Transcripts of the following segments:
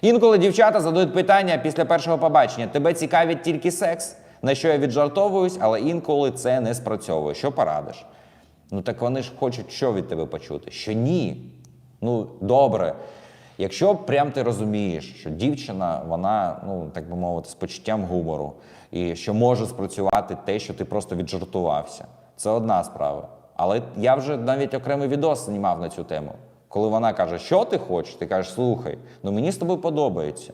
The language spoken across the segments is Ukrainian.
Інколи дівчата задають питання після першого побачення: тебе цікавить тільки секс? На що я віджартовуюсь, але інколи це не спрацьовує. Що порадиш? Ну так вони ж хочуть що від тебе почути? Що ні. Ну, добре. Якщо прям ти розумієш, що дівчина, вона, ну так би мовити, з почуттям гумору, і що може спрацювати те, що ти просто віджартувався, це одна справа. Але я вже навіть окремий відос знімав на цю тему. Коли вона каже, що ти хочеш, ти кажеш, слухай, ну мені з тобою подобається.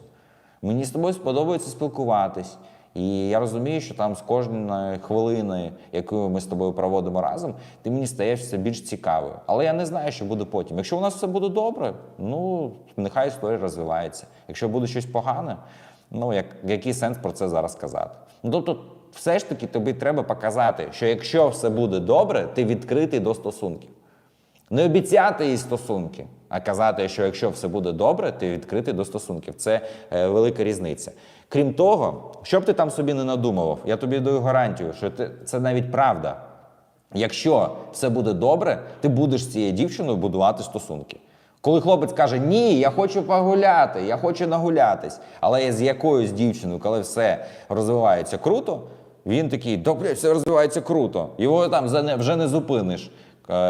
Мені з тобою сподобається спілкуватись. І я розумію, що там з кожної хвилини, яку ми з тобою проводимо разом, ти мені стаєш все більш цікавою. Але я не знаю, що буде потім. Якщо у нас все буде добре, ну нехай історія розвивається. Якщо буде щось погане, ну як, який сенс про це зараз казати? Ну тобто, все ж таки тобі треба показати, що якщо все буде добре, ти відкритий до стосунків. Не обіцяти їй стосунки, а казати, що якщо все буде добре, ти відкритий до стосунків. Це е, велика різниця. Крім того, що б ти там собі не надумував, я тобі даю гарантію, що ти, це навіть правда. Якщо все буде добре, ти будеш з цією дівчиною будувати стосунки. Коли хлопець каже, ні, я хочу погуляти, я хочу нагулятись, але я з якоюсь дівчиною, коли все розвивається круто, він такий, блядь, все розвивається круто. Його там вже не зупиниш,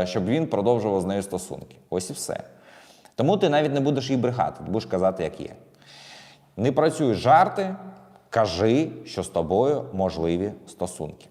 щоб він продовжував з нею стосунки. Ось і все. Тому ти навіть не будеш їй брехати, ти будеш казати, як є. Не працюй жарти, кажи, що з тобою можливі стосунки.